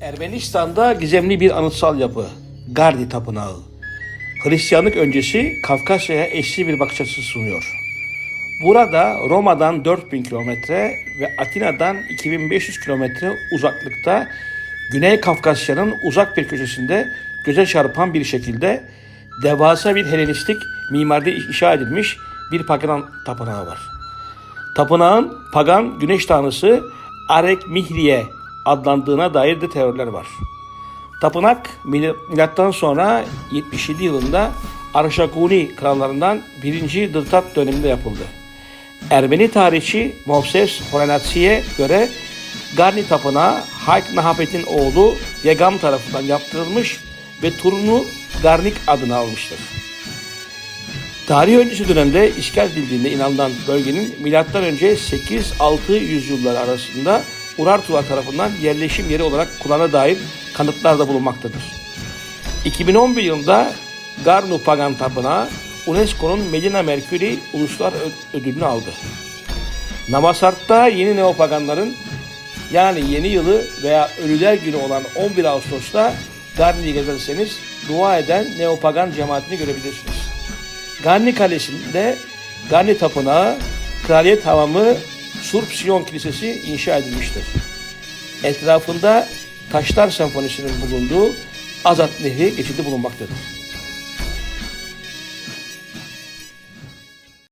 Ermenistan'da gizemli bir anıtsal yapı. Gardi Tapınağı. Hristiyanlık öncesi Kafkasya'ya eşli bir bakış açısı sunuyor. Burada Roma'dan 4000 kilometre ve Atina'dan 2500 kilometre uzaklıkta Güney Kafkasya'nın uzak bir köşesinde göze çarpan bir şekilde devasa bir Helenistik mimaride inşa edilmiş bir pagan tapınağı var. Tapınağın pagan güneş tanrısı Arek Mihriye adlandığına dair de teoriler var. Tapınak mil- milattan sonra 77 yılında Arşakuni krallarından 1. Dırtat döneminde yapıldı. Ermeni tarihçi Moses Horenatsi'ye göre Garni Tapınağı Hayk Nahapet'in oğlu Yegam tarafından yaptırılmış ve turunu Garnik adını almıştır. Tarih öncesi dönemde işgal edildiğinde inanılan bölgenin önce 8-6 yüzyıllar arasında Urartular tarafından yerleşim yeri olarak kullanıla dair kanıtlar da bulunmaktadır. 2011 yılında Garnu Pagan Tapınağı UNESCO'nun Medina Mercury Uluslar Ödülünü aldı. Namasart'ta yeni neopaganların yani yeni yılı veya Ölüler Günü olan 11 Ağustos'ta Garni'yi gezerseniz dua eden neopagan cemaatini görebilirsiniz. Garni Kalesi'nde Garni Tapınağı, Kraliyet Hamamı, Surp Siyon Kilisesi inşa edilmiştir. Etrafında Taşlar Senfonisi'nin bulunduğu Azat Nehri geçidi bulunmaktadır.